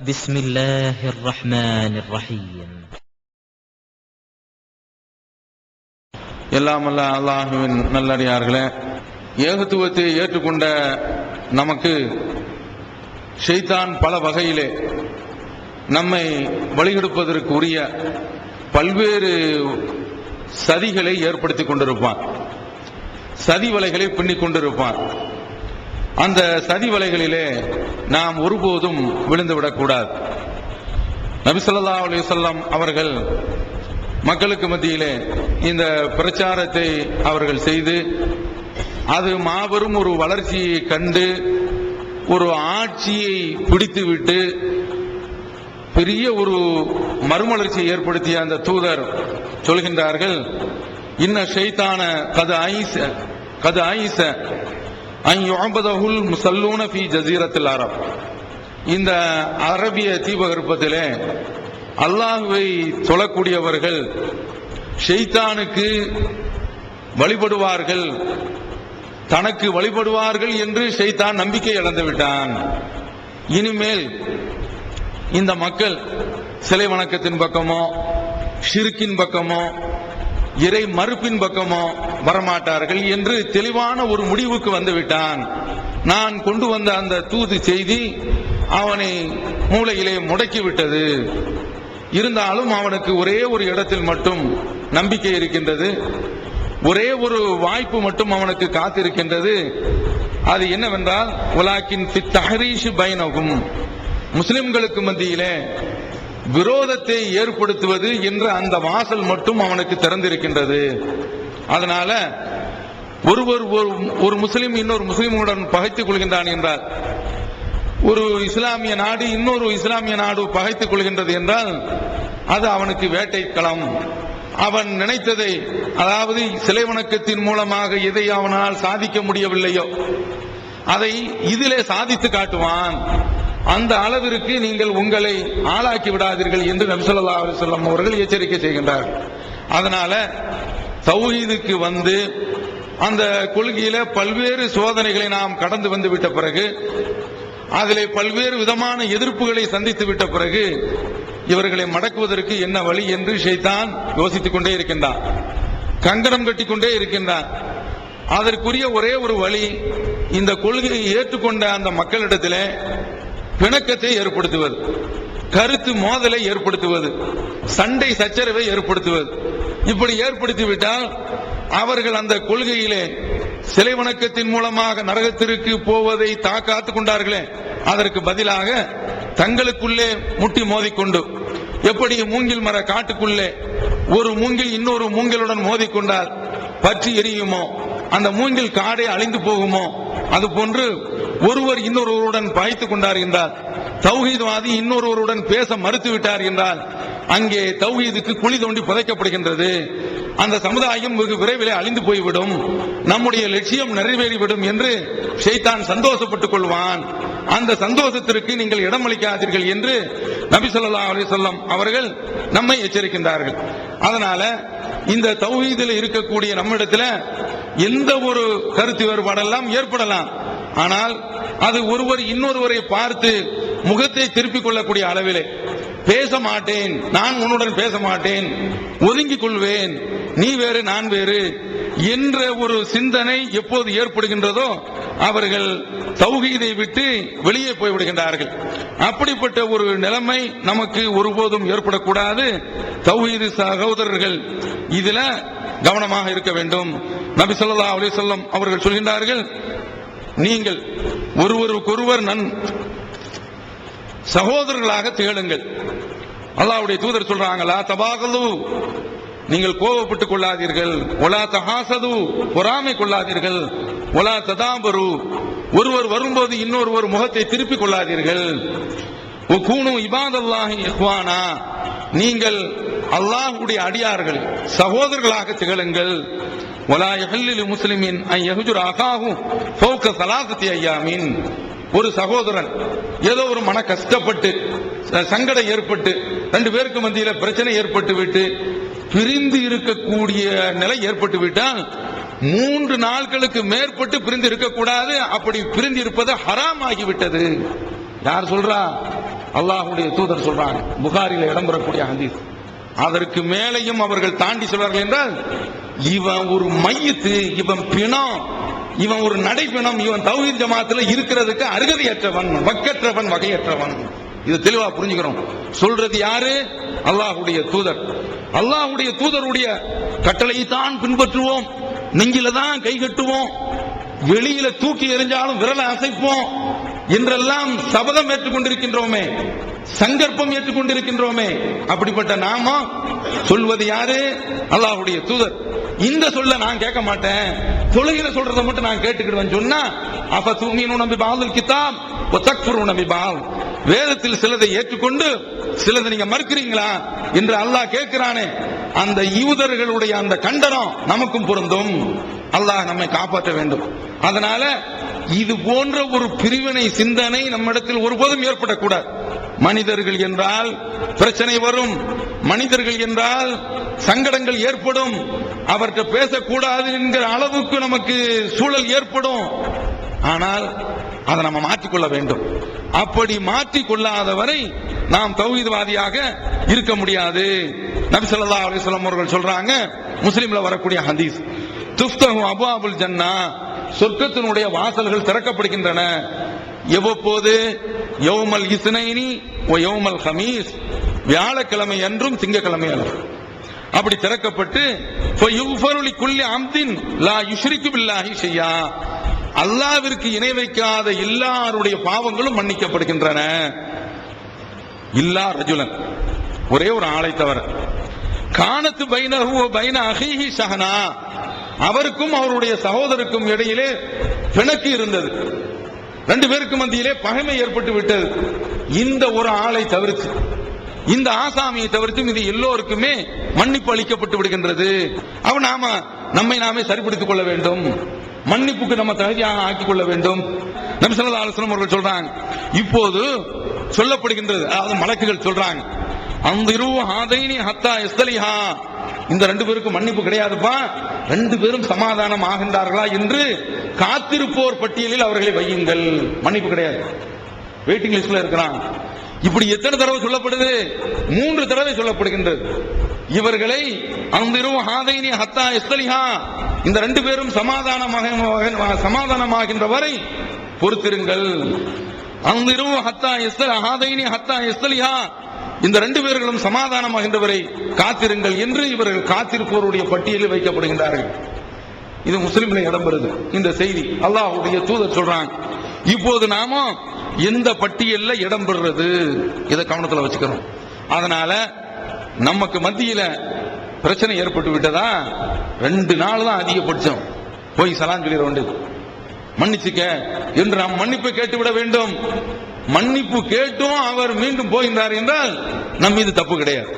بسم الله الرحمن الرحيم எல்லாம் அல்ல அல்லாஹுவின் நல்லடியார்களே ஏகத்துவத்தை ஏற்றுக்கொண்ட நமக்கு ஷைத்தான் பல வகையிலே நம்மை வழிகெடுப்பதற்கு உரிய பல்வேறு சதிகளை ஏற்படுத்தி கொண்டிருப்பான் சதி வலைகளை பின்னிக் கொண்டிருப்பான் அந்த சதி வலைகளிலே நாம் ஒருபோதும் விழுந்துவிடக்கூடாது நபிசல்லா அலிசல்லாம் அவர்கள் மக்களுக்கு மத்தியிலே இந்த பிரச்சாரத்தை அவர்கள் செய்து அது மாபெரும் ஒரு வளர்ச்சியை கண்டு ஒரு ஆட்சியை பிடித்துவிட்டு பெரிய ஒரு மறுமலர்ச்சியை ஏற்படுத்திய அந்த தூதர் சொல்கின்றார்கள் இன்ன ஷைத்தான கது ஐச கது ஐச முசல்லூன ஃபி ஜசீரத்தில் அரப் இந்த அரபிய தீபகற்பத்திலே அல்லாஹுவை தொழக்கூடியவர்கள் ஷெய்தானுக்கு வழிபடுவார்கள் தனக்கு வழிபடுவார்கள் என்று ஷெய்தான் நம்பிக்கை இழந்து விட்டான். இனிமேல் இந்த மக்கள் சிலை வணக்கத்தின் பக்கமோ ஷிருக்கின் பக்கமோ இறை மறுப்பின் பக்கமோ வரமாட்டார்கள் என்று தெளிவான ஒரு முடிவுக்கு வந்து விட்டான் நான் கொண்டு வந்த அந்த தூது செய்தி அவனை மூளையிலே முடக்கி விட்டது இருந்தாலும் அவனுக்கு ஒரே ஒரு இடத்தில் மட்டும் நம்பிக்கை இருக்கின்றது. ஒரே ஒரு வாய்ப்பு மட்டும் அவனுக்கு காத்திருக்கின்றது. அது என்னவென்றால் உலாக்கின் பைனகும். முஸ்லிம்களுக்கு மத்தியிலே விரோதத்தை ஏற்படுத்துவது என்ற அந்த வாசல் மட்டும் அவனுக்கு திறந்திருக்கின்றது. அதனால ஒருவர் ஒரு- ஒரு முஸ்லிம் இன்னொரு முஸ்லிமுடன் பகைத்துக் கொள்கின்றான் என்றால் ஒரு இஸ்லாமிய நாடு இன்னொரு இஸ்லாமிய நாடு பகைத்துக் கொள்கின்றது என்றால் அது அவனுக்கு வேட்டை களம் அவன் நினைத்ததை அதாவது சிலை வணக்கத்தின் மூலமாக எதை அவனால் சாதிக்க முடியவில்லையோ அதை இதிலே சாதித்து காட்டுவான். அந்த அளவிற்கு நீங்கள் உங்களை ஆளாக்கி விடாதீர்கள் என்று நபிசல்லா ஸல்லல்லாஹு அவர்கள் எச்சரிக்கை செய்கின்றார்கள் அதனால தௌஹீதுக்கு வந்து அந்த கொள்கையில பல்வேறு சோதனைகளை நாம் கடந்து வந்து விட்ட பிறகு அதிலே பல்வேறு விதமான எதிர்ப்புகளை சந்தித்து விட்ட பிறகு இவர்களை மடக்குவதற்கு என்ன வழி என்று ஷைத்தான் யோசித்துக் கொண்டே இருக்கின்றான். கங்கணம் கட்டிக்கொண்டே இருக்கின்றான். அதற்குரிய ஒரே ஒரு வழி இந்த கொள்கையை ஏற்றுக்கொண்ட அந்த மக்களிடத்திலே பிணக்கத்தை ஏற்படுத்துவது கருத்து மோதலை ஏற்படுத்துவது சண்டை சச்சரவை ஏற்படுத்துவது. இப்படி ஏற்படுத்திவிட்டால் அவர்கள் அந்த கொள்கையிலே சிலை வணக்கத்தின் மூலமாக நரகத்திற்கு போவதை தாக்காத்துக் கொண்டார்களே அதற்கு பதிலாக தங்களுக்குள்ளே முட்டி மோதிக்கொண்டு எப்படி மூங்கில் மர காட்டுக்குள்ளே ஒரு மூங்கில் இன்னொரு மூங்கிலுடன் மோதிக்கொண்டால் பற்றி எரியுமோ அந்த மூங்கில் காடே அழிந்து போகுமோ அது போன்று ஒருவர் இன்னொருவருடன் பாய்த்துக் கொண்டார் என்றால் தௌஹீத்வாதி இன்னொருவருடன் பேச மறுத்து விட்டார் என்றால் அங்கே தௌஹீதுக்கு குழி தோண்டி புதைக்கப்படுகின்றது. அந்த சமுதாயம் வெகு விரைவிலே அழிந்து போய்விடும். நம்முடைய லட்சியம் நிறைவேறிவிடும் என்று ஷைத்தான் சந்தோஷப்பட்டுக் கொள்வான். அந்த சந்தோஷத்திற்கு நீங்கள் இடமளிக்காதீர்கள் என்று நபி சொல்லா அலிசல்லாம் அவர்கள் நம்மை எச்சரிக்கின்றார்கள். அதனால இந்த தௌஹீதில் இருக்கக்கூடிய நம்மிடத்தில் எந்த ஒரு கருத்து வேறுபாடெல்லாம் ஏற்படலாம். ஆனால் அது ஒருவர் இன்னொருவரை பார்த்து முகத்தை திருப்பிக் கொள்ளக்கூடிய அளவிலே பேச மாட்டேன் நான் உன்னுடன் பேச மாட்டேன் ஒதுங்கிக் கொள்வேன் நீ வேறு நான் வேறு என்ற ஒரு சிந்தனை எப்போது ஏற்படுகின்றதோ அவர்கள் தௌகீதை விட்டு வெளியே போய்விடுகின்றார்கள். அப்படிப்பட்ட ஒரு நிலைமை நமக்கு ஒருபோதும் ஏற்படக்கூடாது. தௌஹீது சகோதரர்கள் இதுல கவனமாக இருக்க வேண்டும். நபி சொல்லா அலைஹி வஸல்லம் அவர்கள் சொல்கின்றார்கள் நீங்கள் ஒருவருக்கொருவர் நன் சகோதரர்களாக திகழுங்கள். அல்லாவுடைய தூதர் சொல்றாங்களா தபாகலு நீங்கள் கோபப்பட்டுக் கொள்ளாதீர்கள். ஒலா தஹாசது பொறாமை கொள்ளாதீர்கள். ஒலா ததாம்பரு ஒருவர் வரும்போது இன்னொருவர் முகத்தை திருப்பிக் கொள்ளாதீர்கள். கூணு இபாதல்லாஹி இஹ்வானா நீங்கள் அல்லாஹுடைய அடியார்கள் சகோதரர்களாக திகழுங்கள். ஒலா எஹல்லில் முஸ்லிமின் ஐ யஹ்ஜுர் அகாஹு ஃபௌக ஸலாசத்தி ஐயாமின். ஒரு சகோதரன் ஏதோ ஒரு மன கஷ்டப்பட்டு ச- சங்கடம் ஏற்பட்டு ரெண்டு பேருக்கு மத்தியில் பிரச்சனை ஏற்பட்டு விட்டு பிரிந்து இருக்கக்கூடிய நிலை ஏற்பட்டு விட்டால் மூன்று நாட்களுக்கு மேற்பட்டு பிரிந்து இருக்கக்கூடாது. அப்படி பிரிந்து இருப்பது ஹராம் ஆகிவிட்டது யார் சொல்றா? அல்லாஹுடைய தூதர் சொல்றாங்க. புகாரில இடம்பெறக்கூடிய ஹதீஸ். அதற்கு மேலையும் அவர்கள் தாண்டி சொல்வார்கள் என்றால் இவன் ஒரு மையத்து இவன் பிணம் இவன் ஒரு நடைபிணம் இவன் தௌஹீத் ஜமாத்துல இருக்கிறதுக்கு அருகதையற்றவன் வக்கற்றவன் வகையற்றவன். இது தெளிவா புரிஞ்சுக்கிறோம். சொல்றது யாரு? அல்லாஹுடைய தூதர். அல்லாஹ்வுடைய தூதருடைய கட்டளையை தான் பின்பற்றுவோம். நெஞ்சில தான் கை கட்டுவோம். வெளியில தூக்கி எறிஞ்சாலும் விரலை அசைப்போம். என்றெல்லாம் சபதம் ஏற்றுக்கொண்டிருக்கின்றோமே. சங்கற்பம் ஏற்றுக்கொண்டிருக்கின்றோமே. அப்படிப்பட்ட நாம சொல்வது யாரு? அல்லாஹுடைய தூதர். இந்த சொல்ல நான் கேட்க மாட்டேன். தொழுகிற சொல்றதை மட்டும் நான் கேட்டுக்கிடுவேன். சொன்னா அப்ப தூமீனு நம்பி பாவல் கிதாப் நம்பி பால் வேதத்தில் சிலதை ஏற்றுக்கொண்டு சிலதை நீங்க மறுக்கிறீங்களா என்று அல்லாஹ் கேட்கிறானே. அந்த யூதர்களுடைய அந்த கண்டனம் நமக்கும் பொருந்தும். அல்லாஹ் நம்மை காப்பாற்ற வேண்டும். அதனால இது போன்ற ஒரு பிரிவினை சிந்தனை நம்மிடத்தில் ஒருபோதும் ஏற்படக்கூடாது. மனிதர்கள் என்றால் பிரச்சனை வரும். மனிதர்கள் என்றால் சங்கடங்கள் ஏற்படும். அவர்கிட்ட பேசக்கூடாது என்கிற அளவுக்கு நமக்கு சூழல் ஏற்படும். ஆனால் அதை நம்ம மாற்றிக்கொள்ள வேண்டும். அப்படி மாற்றி கொள்ளாத வரை நாம் தௌஹீத்வாதியாக இருக்க முடியாது. நபி ஸல்லல்லாஹு அவர்கள் சொல்றாங்க முஸ்லீம்ல வரக்கூடிய ஹதீஸ் துஃப்தஹு அபுஅபுல் ஜன்னா சொர்க்கத்தினுடைய வாசல்கள் திறக்கப்படுகின்றன. எவ்வப்போது? யௌமல் இஸ்னைனி ஓ யௌமல் ஹமீஸ். வியாழக்கிழமை என்றும் திங்கக்கிழமை என்றும் அப்படி திறக்கப்பட்டு குல்லி அம்தின் லா யுஷ்ரிக்கு பில்லாஹி செய்யா அல்லாவிற்கு இணை வைக்காத எல்லாருடைய பாவங்களும் மன்னிக்கப்படுகின்றன. இல்லா ரஜுலன். ஒரே ஒரு ஆளை தவிர. காணத்து பைனஹு பைன அகிஹி ஷஹனா. அவருக்கும் அவருடைய சகோதரருக்கும் இடையிலே பிணக்கு இருந்தது. ரெண்டு பேருக்கு மத்தியிலே பகைமை ஏற்பட்டு விட்டது. இந்த ஒரு ஆளை தவிர்த்து இந்த ஆசாமியை தவிர்த்தும் இது எல்லோருக்குமே மன்னிப்பு அளிக்கப்பட்டு விடுகின்றது. அவன் நாம நம்மை நாமே சரிப்படுத்திக் கொள்ள வேண்டும். மன்னிப்புக்கு நம்ம தகுதியாக ஆக்கிக் கொள்ள வேண்டும். நபி ஸல்லல்லாஹு அவர்கள் சொல்றாங்க இப்போது சொல்லப்படுகின்றது அதாவது மலக்குகள் சொல்றாங்க அந்த ஹாதைனி ஹத்தா எஸ்தலிஹா இந்த ரெண்டு பேருக்கும் மன்னிப்பு கிடையாதுப்பா. ரெண்டு பேரும் சமாதானம் ஆகின்றார்களா என்று காத்திருப்போர் பட்டியலில் அவர்களை வையுங்கள். மன்னிப்பு கிடையாது. வெயிட்டிங் லிஸ்ட்ல இருக்கிறான் இப்படி எத்தனை தடவை சொல்லப்படுது? மூன்று தடவை சொல்லப்படுகின்றது. இவர்களை அந்திரும் ஹாதைனி ஹத்தா எஸ்தலிஹா இந்த ரெண்டு பேரும் சமாதானமாக சமாதானமாகின்ற வரை பொறுத்திருங்கள். அந்திரும் ஹத்தா எஸ்தல் ஹாதைனி ஹத்தா எஸ்தலிஹா இந்த ரெண்டு பேர்களும் சமாதானமாகின்றவரை காத்திருங்கள் என்று இவர்கள் காத்திருப்போருடைய பட்டியலில் வைக்கப்படுகின்றார்கள். இது முஸ்லிம்களை இடம்பெறுது இந்த செய்தி அல்லாஹுடைய தூதர் சொல்றாங்க இப்போது நாம எந்த பட்டியலில் இடம்பெறுறது இதை கவனத்தில் வச்சுக்கிறோம் அதனால நமக்கு மத்தியில பிரச்சனை ஏற்பட்டு விட்டதா? ரெண்டு நாள் தான் அதிகபட்சம் போய் சலான் சொல்லிட வேண்டியது மன்னிச்சுக்க. என்று நாம் மன்னிப்பை கேட்டுவிட வேண்டும். மன்னிப்பு கேட்டும் அவர் மீண்டும் போகின்றார் என்றால் நம் மீது தப்பு கிடையாது.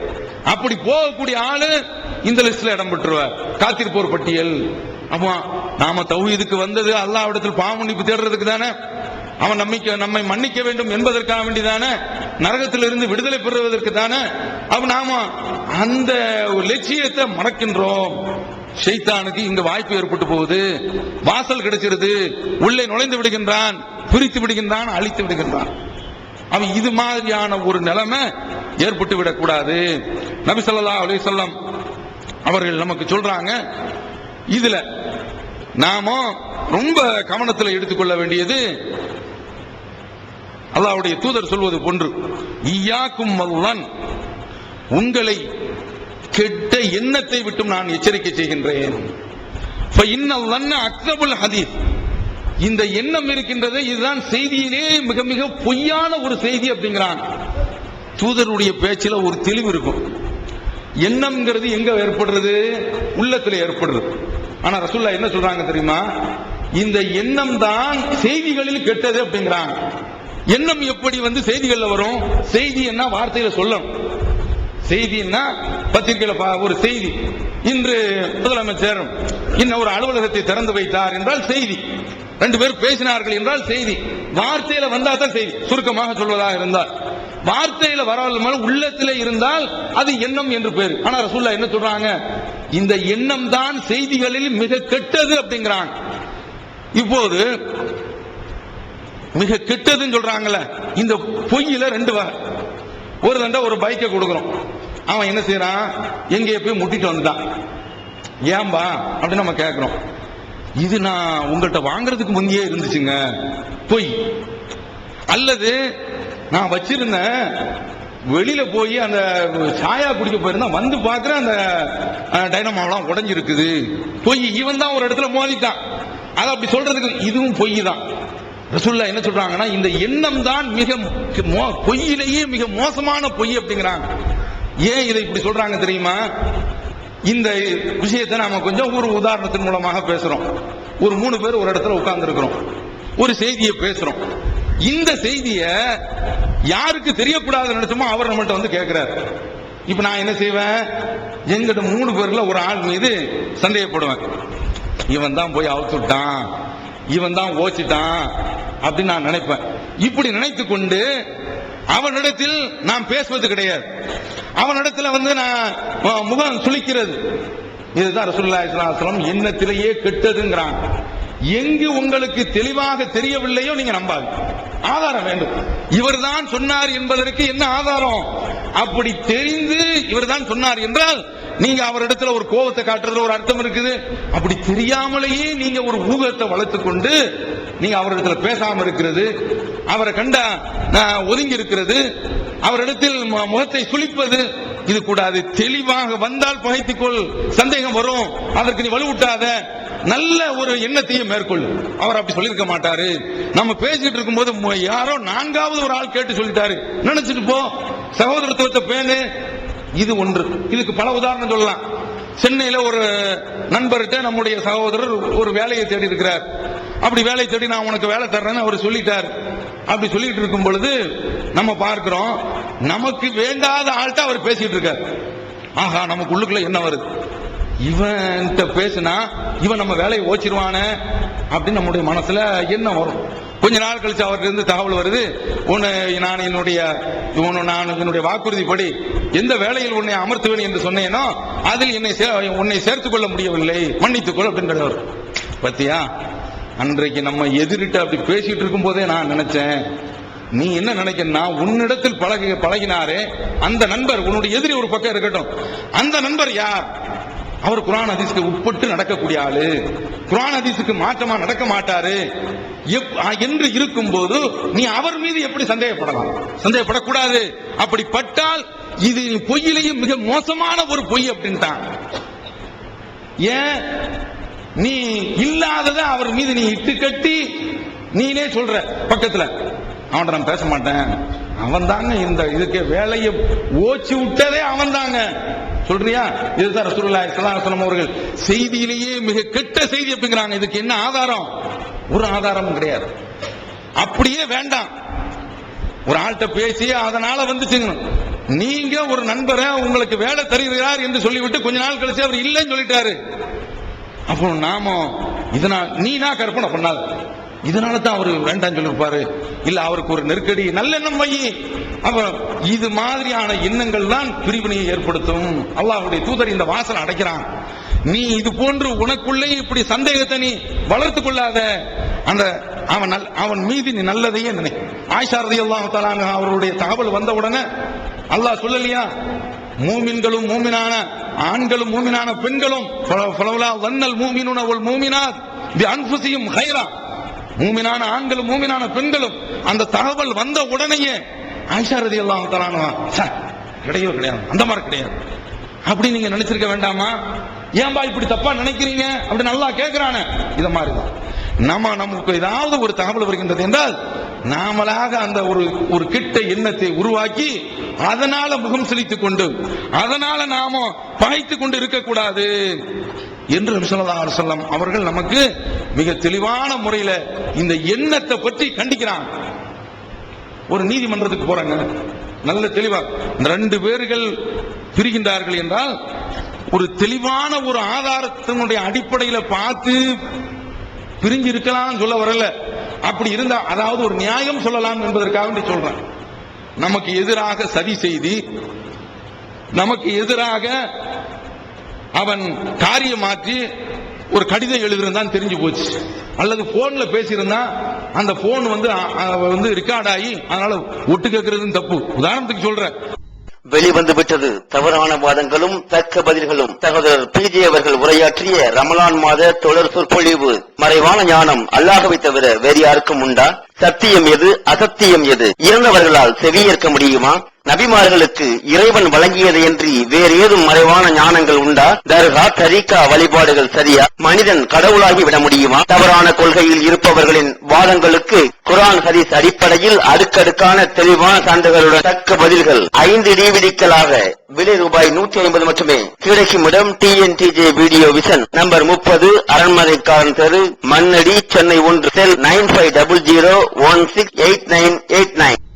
அப்படி போகக்கூடிய ஆளு இந்த லிஸ்ட்ல இடம் பெற்றுவார். காத்திருப்போர் பட்டியல். ஆமா நாம தௌஹீதுக்கு வந்தது அல்லாஹ்விடத்தில் பாவ மன்னிப்பு தேடுறதுக்கு தானே? அவன் நம்பிக்கை நம்மை மன்னிக்க வேண்டும் என்பதற்காக வேண்டிதானே? நரகத்தில் இருந்து விடுதலை பெறுவதற்கு தானே? அப்ப நாம அந்த ஒரு லட்சியத்தை மறக்கின்றோம். ஷைத்தானுக்கு இங்க வாய்ப்பு ஏற்பட்டு போகுது. வாசல் கிடைச்சிருது. உள்ளே நுழைந்து விடுகின்றான். பிரித்து விடுகின்றான் அழித்து விடுகின்றான். அவன் இது மாதிரியான ஒரு நிலைமை ஏற்பட்டு விடக்கூடாது நபி ஸல்லல்லாஹு அலைஹி வஸல்லம் அவர்கள் நமக்கு சொல்றாங்க இதுல நாம ரொம்ப கவனத்தில் எடுத்துக்கொள்ள வேண்டியது அல்லாவுடைய தூதர் சொல்வது போன்று ஈயாக்கும் வல்லன். உங்களை கெட்ட எண்ணத்தை விட்டும் நான் எச்சரிக்கை செய்கின்றேன். இன்னல் ஹதீஸ். இந்த எண்ணம் இருக்கின்றது இதுதான் செய்தியிலே மிக மிக பொய்யான ஒரு செய்தி அப்படிங்கிறான். தூதருடைய பேச்சில் ஒரு தெளிவு இருக்கும். எண்ணம்ங்கிறது எங்க ஏற்படுறது? உள்ளத்தில் ஏற்படுறது. ஆனா ரசுல்லா என்ன சொல்றாங்க தெரியுமா? இந்த எண்ணம் தான் செய்திகளில் கெட்டது அப்படிங்கிறாங்க எண்ணம் எப்படி வந்து செய்திகள்ல வரும்? செய்தி என்ன வார்த்தையில சொல்லணும். செய்தின்னா பத்திரிகையில பா- ஒரு செய்தி. இன்று முதலமைச்சர் இன்னும் ஒரு அலுவலகத்தை திறந்து வைத்தார் என்றால் செய்தி. ரெண்டு பேர் பேசினார்கள் என்றால் செய்தி. வார்த்தையில வந்தா தான் செய்தி. சுருக்கமாக சொல்வதாக இருந்தால். வார்த்தையில வராமல் உள்ளத்தில் இருந்தால் அது எண்ணம் என்று பேர். ஆனா ரசூல்லா என்ன சொல்றாங்க? இந்த எண்ணம் தான் செய்திகளில் மிக கெட்டது அப்படிங்கிறாங்க. இப்போது மிக கெட்டதுன்னு சொல்றாங்கல்ல இந்த பொய்யில ரெண்டு வகை ஒரு தண்டை ஒரு பைக்கை கொடுக்குறோம். அவன் என்ன செய்யறான் எங்கேயோ போய் முட்டிட்டு வந்துட்டான். ஏன்பா? அப்படின்னு நம்ம கேட்கிறோம் இது நான் உங்கள்கிட்ட வாங்குறதுக்கு முந்தையே இருந்துச்சுங்க. பொய். அல்லது நான் வச்சிருந்தேன் வெளியில போய் அந்த சாயா குடிக்க போயிருந்தா வந்து பார்க்கிறேன் அந்த டைனமாவெல்லாம் உடஞ்சிருக்குது. பொய். இவன் தான் ஒரு இடத்துல மோதிட்டான். அதை அப்படி சொல்றதுக்கு இதுவும் பொய் தான் ரசுல்லா என்ன சொல்றாங்கன்னா இந்த எண்ணம் தான் மிக மோ- பொய்யிலேயே மிக மோசமான பொய் அப்படிங்கிறாங்க. ஏன் இதை இப்படி சொல்றாங்க தெரியுமா? இந்த விஷயத்தை நாம கொஞ்சம் ஒரு உதாரணத்தின் மூலமாக பேசுறோம். ஒரு மூணு பேர் ஒரு இடத்துல உட்கார்ந்து இருக்கிறோம் ஒரு செய்தியை பேசுறோம். இந்த செய்திய யாருக்கு தெரியக்கூடாதுன்னு நினைச்சோமோ அவர் நம்மள்ட்ட வந்து கேட்கிறார். இப்ப நான் என்ன செய்வேன்? எங்கிட்ட மூணு பேர்ல ஒரு ஆள் மீது சந்தேகப்படுவேன் இவன் தான் போய் அவுத்து விட்டான். இவன் தான் ஓச்சிட்டான் அப்படின்னு நான் நினைப்பேன். இப்படி நினைத்து கொண்டு அவனிடத்தில் நான் பேசுவது கிடையாது. அவனிடத்துல வந்து நான் முகம் சுழிக்கிறது இதுதான் ரசூலுல்லாஹி இஸ்லாஸ்லாம் எண்ணத்திலேயே கெட்டதுங்கிறான். எங்கு உங்களுக்கு தெளிவாக தெரியவில்லையோ நீங்க நம்பாது. ஆதாரம் வேண்டும். இவர்தான் சொன்னார் என்பதற்கு என்ன ஆதாரம்? அப்படி தெரிந்து இவர்தான் சொன்னார் என்றால் நீங்க அவரிடத்துல ஒரு கோபத்தை காட்டுறதுல ஒரு அர்த்தம் இருக்குது. அப்படி தெரியாமலேயே நீங்க ஒரு ஊகத்தை வளர்த்து கொண்டு நீங்க அவரிடத்துல பேசாம இருக்கிறது. அவரை கண்டா நான் ஒதுங்கி இருக்கிறது. அவரிடத்தில் முகத்தை சுளிப்பது. இது கூடாது. தெளிவாக வந்தால் பகைத்துக்கொள். சந்தேகம் வரும். அதற்கு நீ வலுவூட்டாத. நல்ல ஒரு எண்ணத்தையும் மேற்கொள். அவர் அப்படி சொல்லியிருக்க மாட்டாரு. நம்ம பேசிட்டு இருக்கும்போது யாரோ நான்காவது ஒரு ஆள் கேட்டு சொல்லிட்டாரு. நினைச்சிட்டு போ. சகோதரத்துவத்தை பேணு. இது ஒன்று. இதுக்கு பல உதாரணம் சொல்லலாம். சென்னையில ஒரு நண்பர்கிட்ட நம்முடைய சகோதரர் ஒரு வேலையை தேடி இருக்கிறார். அப்படி வேலையை தேடி நான் உனக்கு வேலை தர்றேன்னு அவர் சொல்லிட்டார். அப்படி சொல்லிட்டு இருக்கும் பொழுது நம்ம பார்க்கிறோம் நமக்கு வேண்டாத ஆள்கிட்ட அவர் பேசிட்டு இருக்கார். ஆஹா நமக்கு உள்ளுக்குள்ள என்ன வருது? இவன்கிட்ட பேசினா இவன் நம்ம வேலையை ஓச்சிருவானே அப்படின்னு நம்முடைய மனசுல என்ன வரும். கொஞ்ச நாள் கழிச்சு அவர்கிட்ட தகவல் வருது. உன்னை நான் என்னுடைய உன்னை நான் என்னுடைய வாக்குறுதிப்படி எந்த வேலையில் உன்னை அமர்த்துவேன் என்று சொன்னேனோ அதில் என்னை சே- உன்னை சேர்த்துக் கொள்ள முடியவில்லை. மன்னித்துக்கொள் அப்படின்றவர் பத்தியா? அன்றைக்கு நம்ம எதிரிட்டு அப்படி பேசிட்டு இருக்கும் போதே நான் நினைச்சேன். நீ என்ன நினைக்கணும்னா உன்னிடத்தில் பழகி பழகினாரே அந்த நண்பர் உன்னுடைய எதிரி ஒரு பக்கம் இருக்கட்டும். அந்த நண்பர் யார்? அவர் குரான் அதிசுக்கு உட்பட்டு நடக்கக்கூடிய ஆளு. குரான் அதிசுக்கு மாற்றமா நடக்க மாட்டாரு. எப்- இருக்கும் போது நீ அவர் மீது எப்படி சந்தேகப்படலாம்? சந்தேகப்படக்கூடாது. அப்படி பட்டால் இது பொய்யிலையும் மிக மோசமான ஒரு பொய் அப்படின்ட்டான். ஏன்? நீ இல்லாதத அவர் மீது நீ இட்டு கட்டி நீனே சொல்ற. பக்கத்துல. அவன்கிட்ட நான் பேச மாட்டேன். அவன் தாங்க இந்த இதுக்கு வேலையை ஓச்சு விட்டதே அவன் தாங்க சொல்றியா? இதுதான் ரசூலுல்லாஹி ஸல்லல்லாஹு அவர்கள் செய்தியிலேயே மிக கெட்ட செய்தி அப்படிங்கிறாங்க. இதுக்கு என்ன ஆதாரம்? ஒரு ஆதாரமும் கிடையாது. அப்படியே வேண்டாம். ஒரு ஆள்கிட்ட பேசி அதனால வந்துச்சுங்க நீங்க ஒரு நண்பரை உங்களுக்கு வேலை தருகிறார் என்று சொல்லிவிட்டு கொஞ்ச நாள் கழிச்சு அவர் இல்லைன்னு சொல்லிட்டாரு. அப்போ நாம இதனால் நீனா கற்பனை பண்ணாத? இதனால தான் அவர் வேண்டாம்னு சொல்லியிருப்பாரு. இல்ல அவருக்கு ஒரு நெருக்கடி. நல்லெண்ணம் வை. அப்ப இது மாதிரியான எண்ணங்கள் தான் பிரிவினையை ஏற்படுத்தும். அல்லாஹுடைய தூதர் இந்த வாசனை அடைக்கிறான். நீ இது போன்று உனக்குள்ளே இப்படி சந்தேகத்தை நீ வளர்த்து கொள்ளாத. அந்த அவன் நல்- அவன் மீது நீ நல்லதையே நினை. ஆயிஷா ரலியல்லாஹு தஆலா அவருடைய தகவல் வந்த உடனே அல்லாஹ் சொல்லலையா? மூமின்களும் மூமினான ஆண்களும் மூமினான பெண்களும் ஃபல- வன்னல் மூமினுன ஒரு மூமினாத் தி அன்புசியும் ஹைரா மூமினான ஆண்களும் மூமினான பெண்களும் அந்த தகவல் வந்த உடனேயே ஆயிஷா ரதி எல்லாம் தரானுவா ச்சே, கிடையவே கிடையாது அந்த மாதிரி கிடையாது. அப்படி நீங்க நினைச்சிருக்க வேண்டாமா? ஏன்பா இப்படி தப்பா நினைக்கிறீங்க? அப்படி நல்லா கேட்கிறானே இத மாதிரிதான் நம்ம நமக்கு ஏதாவது ஒரு தகவல் வருகின்றது என்றால் நாமளாக அந்த ஒரு ஒரு கிட்ட எண்ணத்தை உருவாக்கி அதனால முகம் செலுத்திக் கொண்டு அதனால நாம பாய்த்து கொண்டு இருக்கக்கூடாது என்று நபி சொல்லம் அவர்கள் நமக்கு மிக தெளிவான முறையில இந்த எண்ணத்தை பற்றி கண்டிக்கிறான் ஒரு நீதிமன்றத்துக்கு போறாங்க. நல்ல தெளிவா. இந்த ரெண்டு பேர்கள் பிரிகின்றார்கள் என்றால் ஒரு தெளிவான ஒரு ஆதாரத்தினுடைய அடிப்படையில பார்த்து பிரிஞ்சு இருக்கலாம் சொல்ல வரல. அப்படி இருந்தா அதாவது ஒரு நியாயம் சொல்லலாம் என்பதற்காக சொல்றேன். நமக்கு எதிராக சதி செய்தி நமக்கு எதிராக அவன் காரியம் மாற்றி ஒரு கடிதம் எழுதிருந்தான் தெரிஞ்சு போச்சு. அல்லது போன்ல பேசியிருந்தான் அந்த போன் வந்து வந்து ரெக்கார்ட் ஆகி அதனால ஒட்டு கேட்கறதுன்னு தப்பு. உதாரணத்துக்கு சொல்றேன். வெளிவந்து விட்டது. தவறான வாதங்களும் தக்க பதில்களும். சகோதரர் பிஜே அவர்கள் உரையாற்றிய ரமலான் மாத தொடர் சொற்பொழிவு. மறைவான ஞானம் அல்லாஹவை தவிர வேறு யாருக்கும் உண்டா? சத்தியம் எது அசத்தியம் எது? இறந்தவர்களால் செவியேற்க முடியுமா? நபிமார்களுக்கு இறைவன் வழங்கியது என்று வேறு ஏதும் மறைவான ஞானங்கள் உண்டா? தர்கா தரீகா வழிபாடுகள் சரியா? மனிதன் கடவுளாகி விட முடியுமா? தவறான கொள்கையில் இருப்பவர்களின் வாதங்களுக்கு குரான் ஹதீஸ் அடிப்படையில் அடுக்கடுக்கான தெளிவான சான்றுகளுடன் தக்க பதில்கள். ஐந்து டிவிடிக்களாக விலை ரூபாய் நூத்தி ஐம்பது மட்டுமே. கிடைக்கும் இடம் டிஎன்டிஜே வீடியோ விசன் நம்பர் முப்பது அரண்மனைக்காரன் தெரு மண்ணடி சென்னை ஒன்று cell nine five double zero one six eight nine eight nine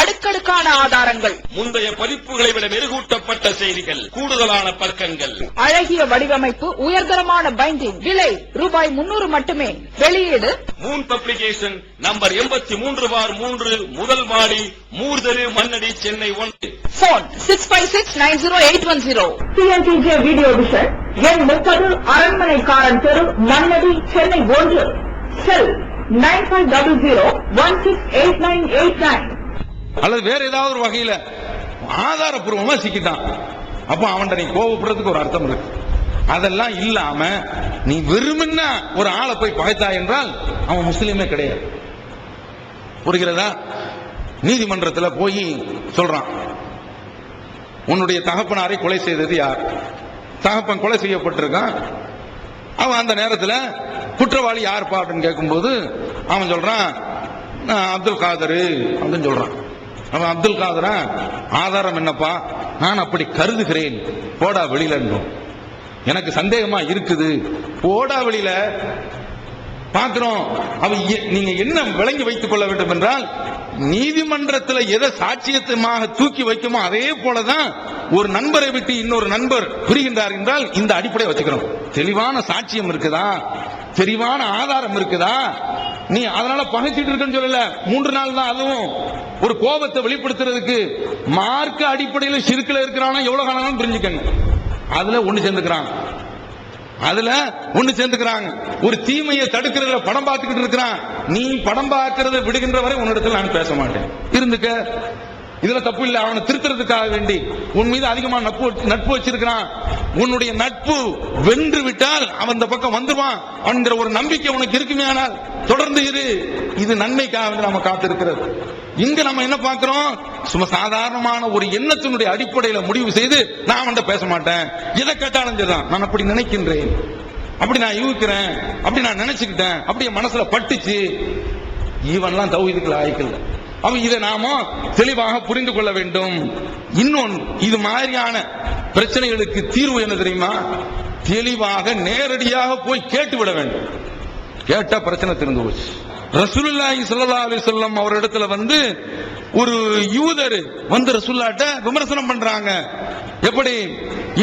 அடுக்கடுக்கான ஆதாரங்கள். முந்தைய பதிப்புகளை விட மெருகூட்டப்பட்ட செய்திகள் கூடுதலான பக்கங்கள். அழகிய வடிவமைப்பு உயர்தரமான பைண்டிங் விலை ரூபாய் முன்னூறு மட்டுமே. வெளியீடு. மூன் பப்ளிகேஷன் நம்பர் எண்பத்தி மூன்று பார் மூன்று முதல் மாடி மூர்தரு மன்னடி சென்னை ஒன்று. Phone six five six nine zero eight one zero C N D J video vision எண் முப்பது அரண்மனைக்காரன் தெரு மன்னடி சென்னை ஒன்று. Cell nine five double zero one six eight nine eight nine அல்லது வேற ஏதாவது ஒரு வகையில ஆதாரப்பூர்வமா சிக்கிட்டான். அப்ப அவன்கிட்ட நீ கோவப்படுறதுக்கு ஒரு அர்த்தம் இருக்கு. அதெல்லாம் இல்லாம நீ வெறுமன்னா ஒரு ஆளை போய் பகைத்தா என்றால் அவன் முஸ்லீமே கிடையாது. புரிகிறதா? நீதிமன்றத்தில் போய் சொல்றான். உன்னுடைய தகப்பனாரை கொலை செய்தது யார்? தகப்பன் கொலை செய்யப்பட்டிருக்கான். அவன் அந்த நேரத்தில் குற்றவாளி யாருப்பா அப்படின்னு கேட்கும்போது அவன் சொல்றான் அப்துல் காதரு அப்படின்னு சொல்றான். அவன் அப்துல் காதரா ஆதாரம் என்னப்பா? நான் அப்படி கருதுகிறேன். போடா வெளியில எனக்கு சந்தேகமா இருக்குது. போடா வெளியில. பார்க்கிறோம் அவ எ- நீங்க என்ன விளங்கி வைத்துக் கொள்ள வேண்டும் என்றால் நீதிமன்றத்தில் எதை சாட்சியத்தமாக தூக்கி வைக்குமோ அதே போலதான் ஒரு நண்பரை விட்டு இன்னொரு நண்பர் புரிகின்றார் என்றால் இந்த அடிப்படையை வச்சுக்கிறோம். தெளிவான சாட்சியம் இருக்குதா? தெளிவான ஆதாரம் இருக்குதா? நீ அதனால பகைச்சிட்டு இருக்குன்னு சொல்லல. மூன்று நாள் தான் அதுவும். ஒரு கோபத்தை வெளிப்படுத்துறதுக்கு மார்க்க அடிப்படையில் சிறுக்கில் இருக்கிறானா எவ்வளவு காலம் புரிஞ்சுக்கங்க அதுல ஒண்ணு சேர்ந்துக்கிறான். அதுல ஒண்ணு சேர்ந்துக்கிறாங்க. ஒரு தீமையை தடுக்கிறதுல படம் பார்த்துக்கிட்டு இருக்கிறான். நீ படம் பார்க்கறத விடுகின்ற வரை உன்னிடத்தில் நான் பேச மாட்டேன். இருந்துக்க. இதுல தப்பு இல்லை. அவனை திருத்துறதுக்காக வேண்டி உன் மீது அதிகமா நட்பு நட்பு வச்சிருக்கிறான். உன்னுடைய நட்பு வென்று விட்டால் அவன் இந்த பக்கம் வந்துருவான் அவன்கிற ஒரு நம்பிக்கை உனக்கு இருக்குமே ஆனால் தொடர்ந்து இரு. இது நன்மைக்காக நம்ம நாம காத்திருக்கிறது. இங்க நம்ம என்ன பார்க்கிறோம்? சும்மா சாதாரணமான ஒரு எண்ணத்தினுடைய அடிப்படையில முடிவு செய்து நான் அவன்கிட்ட பேச மாட்டேன். எதை கேட்டாலும் சரிதான். நான் அப்படி நினைக்கின்றேன். அப்படி நான் யூகிக்கிறேன். அப்படி நான் நினைச்சுக்கிட்டேன். அப்படி என் மனசுல பட்டுச்சு. இவன்லாம் தௌஹீதுக்குள்ள ஆயிக்கல. அவன் இதை நாம தெளிவாக புரிந்து கொள்ள வேண்டும். இன்னொன்று இது மாதிரியான பிரச்சனைகளுக்கு தீர்வு என்ன தெரியுமா? தெளிவாக நேரடியாக போய் கேட்டு விட வேண்டும். கேட்டா பிரச்சனை திறந்து போச்சு. ரசூலுல்லாஹி சல்லா அலி சொல்லம் அவரிடத்துல வந்து ஒரு யூதர் வந்து ரசூல்லாட்ட விமர்சனம் பண்றாங்க. எப்படி?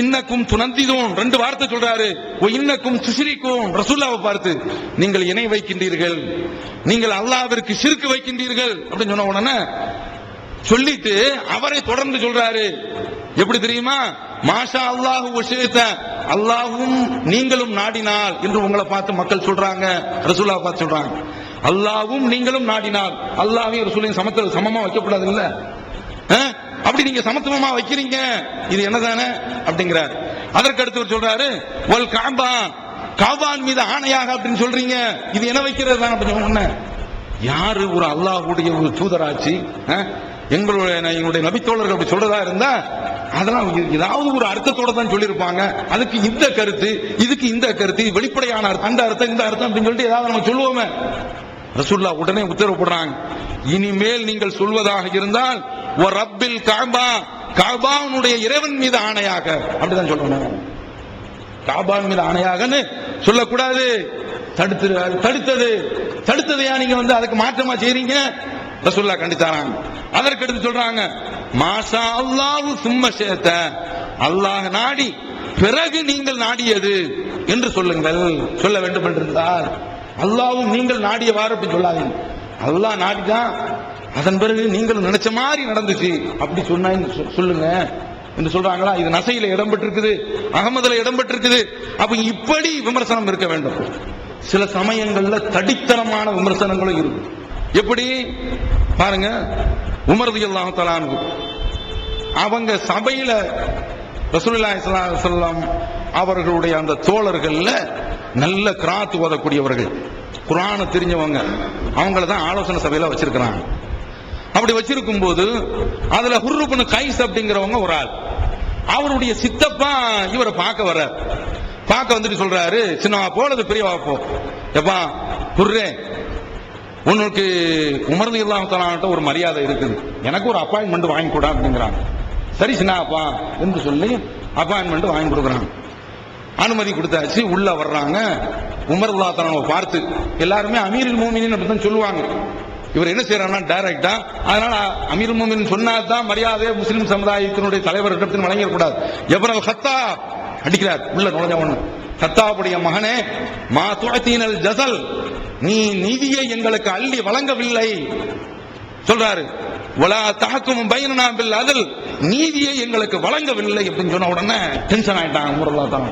இன்னக்கும் துணந்திதும் ரெண்டு வார்த்தை சொல்றாரு. ஓ இன்னக்கும் துஷ்ரிக்கும் ரசூல்லாவை பார்த்து நீங்கள் இணை வைக்கின்றீர்கள். நீங்கள் அல்லாவிற்கு சிறுக்கு வைக்கின்றீர்கள். அப்படின்னு சொன்ன உடனே சொல்லிட்டு அவரை தொடர்ந்து சொல்றாரு. எப்படி தெரியுமா? மாஷா அல்லாஹு விஷயத்த அல்லாஹும் நீங்களும் நாடினால் என்று உங்களை பார்த்து மக்கள் சொல்றாங்க. ரசூல்லா பார்த்து சொல்றாங்க. அல்லாஹ்வும் நீங்களும் நாடினால். அல்லாஹையும் ரசூலையும் சமத்துல சமமா வைக்கக்கூடாது இல்ல அப்படி நீங்க சமத்துவமா வைக்கிறீங்க. இது என்னதானே? அப்படிங்கிறார். அதற்கு அடுத்து சொல்றாரு ஒல் காபா காபான் மீது ஆணையாக அப்படின்னு சொல்றீங்க. இது என்ன வைக்கிறது தான் அப்படின்னு சொன்ன யாரு ஒரு அல்லாஹுடைய ஒரு தூதராச்சு? எங்களுடைய எங்களுடைய நபித்தோழர்கள் அப்படி சொல்றதா இருந்தா அதெல்லாம் ஏதாவது ஒரு அர்த்தத்தோட தான் சொல்லியிருப்பாங்க. அதுக்கு இந்த கருத்து இதுக்கு இந்த கருத்து வெளிப்படையான அந்த அர்த்தம் இந்த அர்த்தம் அப்படின்னு சொல்லிட்டு ஏதாவது நம்ம சொல்லுவோமே. ரசூல்லா உடனே உத்தரவு போடுறாங்க. இனிமேல் நீங்கள் சொல்வதாக இருந்தால் ஓ ரப்பில் காபா. காபாவுடைய இறைவன் மீது ஆணையாக. அப்படிதான் சொல்லணும் காபான் மீது ஆணையாகன்னு சொல்லக்கூடாது. தடுத்து தடுத்தது. தடுத்ததையா நீங்க வந்து அதுக்கு மாற்றமா செய்றீங்க? ரசூல்லா கண்டித்தாராங்க அதற்கு எடுத்து சொல்றாங்க மாசா அல்லாஹு சும்ம சேத்த அல்லாஹ் நாடி பிறகு நீங்கள் நாடியது என்று சொல்லுங்கள். சொல்ல வேண்டும் என்றிருந்தார் அல்லாவும் நீங்கள் நாடியவாறு அப்படி சொல்லாதீங்க. அல்லாஹ் நாடிதான் அதன் பிறகு நீங்கள் நினைச்ச மாதிரி நடந்துச்சு. அப்படி சொன்னா சொ- சொல்லுங்க. என்று சொல்றாங்களா? இது நசையில இடம் பெற்றிருக்குது அகமதுல இடம் பெற்றிருக்குது அப்ப இப்படி விமர்சனம் இருக்க வேண்டும். சில சமயங்கள்ல தடித்தரமான விமர்சனங்களும் இருக்கு எப்படி? பாருங்க. உமரது அல்லாஹ் அவங்க சபையில ரசூலுல்லாஹி ஸல்லல்லாஹு அவர்களுடைய அந்த தோழர்கள்ல நல்ல கிராத் ஓதக்கூடியவர்கள். குரான தெரிஞ்சவங்க. அவங்கள தான் ஆலோசனை சபையில வச்சிருக்கிறாங்க. அப்படி வச்சிருக்கும் போது அதுல ஹுர்ருபுன் கைஸ் அப்படிங்கிறவங்க ஒரு ஆள். அவருடைய சித்தப்பா இவரை பார்க்க வர்றார் பார்க்க வந்துட்டு சொல்றாரு சின்னவா போலது பெரியவா போ. எப்பா குர்ரே உனக்கு உமர்ந்து இல்லாம ஒரு மரியாதை இருக்குது. எனக்கு ஒரு அப்பாயின்மெண்ட் வாங்கி கொடு அப்படிங்கிறாங்க. சரி சின்னப்பா என்று சொல்லி அப்பாயின்மெண்ட் வாங்கி கொடுக்குறாங்க. அனுமதி கொடுத்தாச்சு உள்ள வர்றாங்க. உமர் தனவை பார்த்து எல்லாருமே அமீரில் மோமினின் அப்படிதான் சொல்லுவாங்க. இவர் என்ன செய்யறாருன்னா டைரக்டா அதனால அமீர் மோமின் சொன்னா தான் மரியாதை முஸ்லிம் சமுதாயத்தினுடைய தலைவர் இடத்தில் வழங்கக்கூடாது எவரல் ஹத்தா அடிக்கிறார் உள்ள நுழைஞ்ச ஒண்ணு ஹத்தாவுடைய மகனே மா துளத்தீனல் ஜசல் நீ நிதியை எங்களுக்கு அள்ளி வழங்கவில்லை. சொல்றாரு. வலா தஹக்கும் பயனா பில் அதல் நீதியை எங்களுக்கு வழங்கவில்லை. அப்படின்னு சொன்ன உடனே டென்ஷன் ஆயிட்டாங்க முரல்லா தான்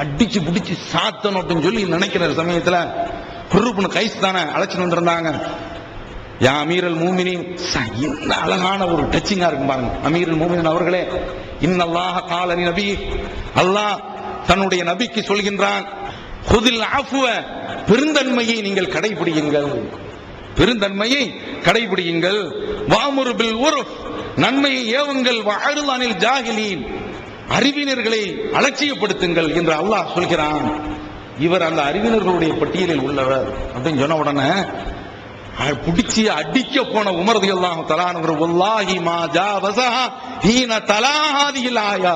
அடிச்சு பிடிச்சி சாத்தணும் அப்படின்னு சொல்லி நினைக்கிற சமயத்துல குருப்புன்னு கைஸ் தானே அழைச்சிட்டு வந்திருந்தாங்க. யா அமீரல் மூமினின் ச, என்ன அழகான ஒரு டச்சிங்கா இருக்கும் பாருங்க. அமீரல் மூமினின் அவர்களே இன்னல்லாஹ காலனி நபி அல்லாஹ் தன்னுடைய நபிக்கு சொல்கின்றான் குதில் ஆஃபுவ பெருந்தன்மையை நீங்கள் கடைபிடியுங்கள். பெருந்தன்மையை கடைபிடியுங்கள். வாமுருபில் உருஃப் நன்மையை ஏவுங்கள். வாழுதானில் ஜாகிலீன். அறிவினர்களை அலட்சியப்படுத்துங்கள் என்று அல்லாஹ் சொல்கிறான். இவர் அந்த அறிவினர்களுடைய பட்டியலில் உள்ளவர். அப்படின்னு சொன்ன உடனே பிடிச்சி அடிக்க போன உமரது எல்லாம் தலானவர் ஒல்லாஹி மாஜா வசஹா ஹீன தலாஹாதியில் ஆயா.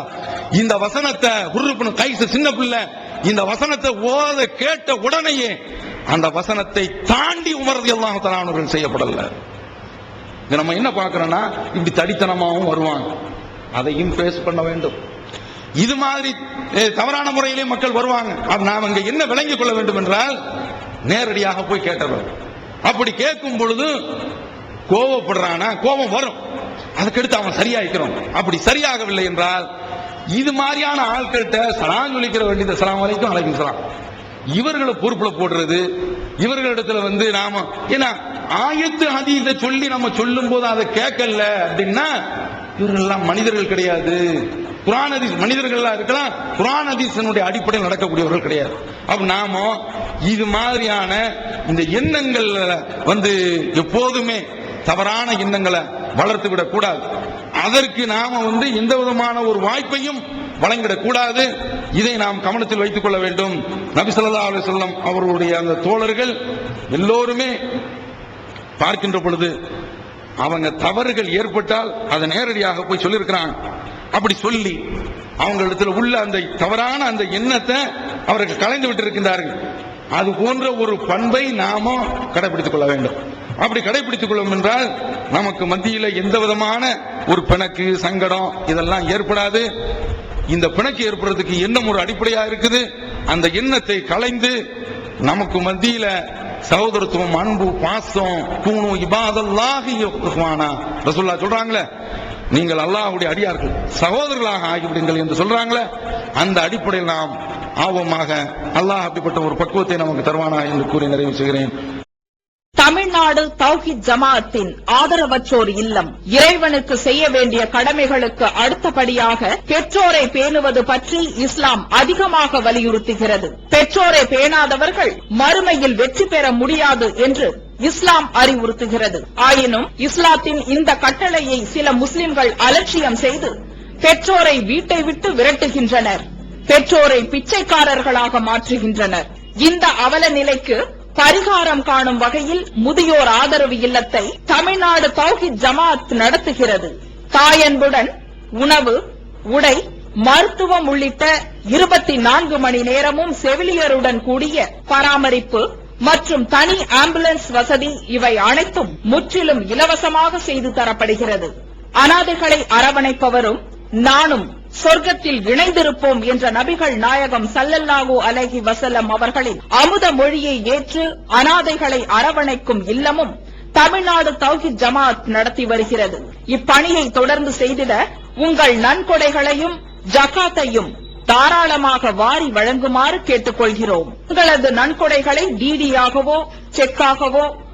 இந்த வசனத்தை குருப்புனு கைசு சின்ன பிள்ளை இந்த வசனத்தை ஓத கேட்ட உடனேயே அந்த வசனத்தை தாண்டி உமரது எல்லாம் தலானவர்கள் செய்யப்படல. நம்ம என்ன பார்க்கிறோம்னா இப்படி தடித்தனமாகவும் வருவாங்க. அதையும் ஃபேஸ் பண்ண வேண்டும். இது மாதிரி தவறான முறையிலே மக்கள் வருவாங்க. நாம் அங்க என்ன விளங்கிக் கொள்ள வேண்டும் என்றால் நேரடியாக போய் கேட்டவர். அப்படி கேட்கும் பொழுது கோவப்படுறானா கோபம் வரும். அதுக்கடுத்து அவன் சரியாயிக்கிறோம். அப்படி சரியாகவில்லை என்றால் இது மாதிரியான ஆட்கள்கிட்ட சலாம் சொல்லிக்கிற வேண்டியது சலாம் வரைக்கும் அழைக்கலாம் இவர்களை பொறுப்புல போடுறது இவர்களிடத்துல வந்து நாம ஏன்னா ஆயத்து ஹதீஸை சொல்லி நம்ம சொல்லும் போது அதை கேட்கல அப்படின்னா இவர்கள் எல்லாம் மனிதர்கள் கிடையாது. குரான் அதிஸ் மனிதர்களா இருக்கலாம் குரான் அதிசனுடைய அடிப்படையில் நடக்கக்கூடியவர்கள் கிடையாது. அப்ப நாம இது மாதிரியான இந்த எண்ணங்கள் வந்து எப்போதுமே தவறான எண்ணங்களை வளர்த்து விடக் கூடாது. அதற்கு நாம வந்து எந்த விதமான ஒரு வாய்ப்பையும் வழங்கிடக் கூடாது. இதை நாம் கவனத்தில் வைத்துக் கொள்ள வேண்டும். நபிசல்லா ஸல்லல்லாஹு அலைஹி அவர்களுடைய அந்த தோழர்கள் எல்லோருமே பார்க்கின்ற பொழுது அவங்க தவறுகள் ஏற்பட்டால் அதை நேரடியாக போய் சொல்லியிருக்கிறாங்க. அப்படி சொல்லி அவங்களிடத்துல உள்ள அந்த தவறான அந்த எண்ணத்தை அவர்கள் கலைந்து விட்டிருக்கின்றார்கள். அது போன்ற ஒரு பண்பை நாம கடைபிடித்துக் கொள்ள வேண்டும். அப்படி கடைபிடித்துக் கொள்ளும் என்றால் நமக்கு மத்தியில எந்த விதமான ஒரு பிணக்கு சங்கடம் இதெல்லாம் ஏற்படாது. இந்த பிணக்கு ஏற்படுறதுக்கு எண்ணம் ஒரு அடிப்படையா இருக்குது. அந்த எண்ணத்தை கலைந்து நமக்கு மத்தியில சகோதரத்துவம் அன்பு பாசம் கூணும் இபாதல்லாக இஹ்வானா ரசுல்லா சொல்றாங்களே நீங்கள் அல்லாஹுடைய அடியார்கள் சகோதரர்களாக ஆகிவிடுங்கள் என்று சொல்றாங்களே அந்த அடிப்படையில் நாம் ஆர்வமாக அல்லாஹ் அப்படிப்பட்ட ஒரு பக்குவத்தை நமக்கு தருவானா என்று கூறி நிறைவு செய்கிறேன். தமிழ்நாடு தௌஹித் ஜமாஅத்தின் ஆதரவற்றோர் இல்லம் இறைவனுக்கு செய்ய வேண்டிய கடமைகளுக்கு அடுத்தபடியாக பெற்றோரை பேணுவது பற்றி இஸ்லாம் அதிகமாக வலியுறுத்துகிறது. பெற்றோரை பேணாதவர்கள் மறுமையில் வெற்றி பெற முடியாது என்று இஸ்லாம் அறிவுறுத்துகிறது. ஆயினும் இஸ்லாத்தின் இந்த கட்டளையை சில முஸ்லிம்கள் அலட்சியம் செய்து பெற்றோரை வீட்டை விட்டு விரட்டுகின்றனர். பெற்றோரை பிச்சைக்காரர்களாக மாற்றுகின்றனர். இந்த அவல நிலைக்கு பரிகாரம் காணும் வகையில் முதியோர் ஆதரவு இல்லத்தை தமிழ்நாடு தௌஹித் ஜமாத் நடத்துகிறது. தாயன்புடன் உணவு உடை மருத்துவம் உள்ளிட்ட இருபத்தி நான்கு மணி நேரமும் செவிலியருடன் கூடிய பராமரிப்பு மற்றும் தனி ஆம்புலன்ஸ் வசதி இவை அனைத்தும் முற்றிலும் இலவசமாக செய்து தரப்படுகிறது. அனாதைகளை அரவணைப்பவரும் நானும் சொர்க்கத்தில் இணைந்திருப்போம் என்ற நபிகள் நாயகம் சல்லல்லாஹூ அலஹி வஸல்லம் அவர்களின் அமுத மொழியை ஏற்று அனாதைகளை அரவணைக்கும் இல்லமும் தமிழ்நாடு தௌஹித் ஜமாத் நடத்தி வருகிறது. இப்பணியை தொடர்ந்து செய்திட உங்கள் நன்கொடைகளையும் ஜகாத்தையும் தாராளமாக வாரி வழங்குமாறு கேட்டுக்கொள்கிறோம். உங்களது நன்கொடைகளை டிடியாகவோ செக்காகவோ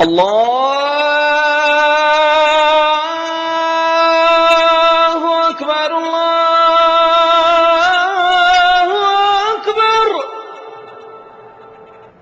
الله